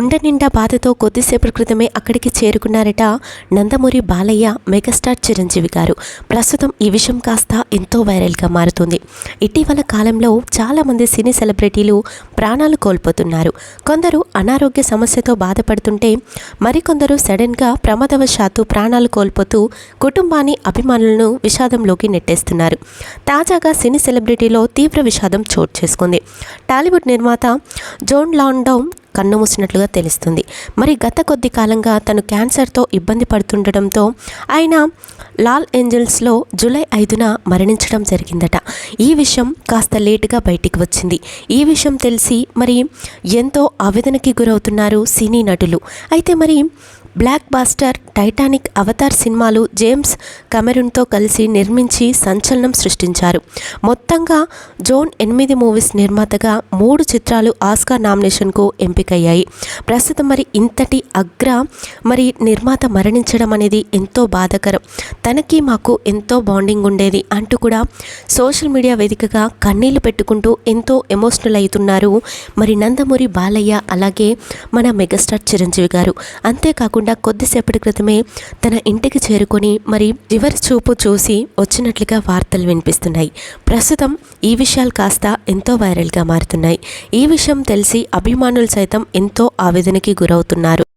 ఉండ నిండా బాధతో కొద్దిసేపటి క్రితమే అక్కడికి చేరుకున్నారట నందమూరి బాలయ్య మెగాస్టార్ చిరంజీవి గారు. ప్రస్తుతం ఈ విషయం కాస్త ఎంతో వైరల్గా మారుతుంది. ఇటీవల కాలంలో చాలామంది సినీ సెలబ్రిటీలు ప్రాణాలు కోల్పోతున్నారు. కొందరు అనారోగ్య సమస్యతో బాధపడుతుంటే మరికొందరు సడన్గా ప్రమాదవశాత్తు ప్రాణాలు కోల్పోతూ కుటుంబాన్ని అభిమానులను విషాదంలోకి నెట్టేస్తున్నారు. తాజాగా సినీ సెలబ్రిటీలో తీవ్ర విషాదం చోటు చేసుకుంది. టాలీవుడ్ నిర్మాత జోన్ లాండౌన్ కన్నుమూసినట్లుగా తెలుస్తుంది. మరి గత కొద్ది కాలంగా తను క్యాన్సర్తో ఇబ్బంది పడుతుండటంతో ఆయన లాల్ ఏంజల్స్లో జూలై ఐదున మరణించడం జరిగిందట. ఈ విషయం కాస్త లేటుగా బయటికి వచ్చింది. ఈ విషయం తెలిసి మరి ఎంతో ఆవేదనకి గురవుతున్నారు సినీ నటులు. అయితే మరి బ్లాక్ బాస్టర్ టైటానిక్ అవతార్ సినిమాలు జేమ్స్ కమెరున్తో కలిసి నిర్మించి సంచలనం సృష్టించారు. మొత్తంగా జోన్ ఎనిమిది మూవీస్ నిర్మాతగా మూడు చిత్రాలు ఆస్కార్ నామినేషన్కు ఎంపికయ్యాయి. ప్రస్తుతం మరి ఇంతటి అగ్ర మరి నిర్మాత మరణించడం అనేది ఎంతో బాధాకరం. తనకి మాకు ఎంతో బాండింగ్ ఉండేది అంటూ కూడా సోషల్ మీడియా వేదికగా కన్నీళ్ళు పెట్టుకుంటూ ఎంతో ఎమోషనల్ అవుతున్నారు మరి నందమూరి బాలయ్య అలాగే మన మెగాస్టార్ చిరంజీవి గారు. అంతేకాకుండా కొద్దిసేపటి క్రితమే తన ఇంటికి చేరుకొని మరి చివరి చూపు చూసి వచ్చినట్లుగా వార్తలు వినిపిస్తున్నాయి. ప్రస్తుతం ఈ విషయాలు కాస్త ఎంతో వైరల్గా మారుతున్నాయి. ఈ విషయం తెలిసి అభిమానులు సైతం ఎంతో ఆవేదనకి గురవుతున్నారు.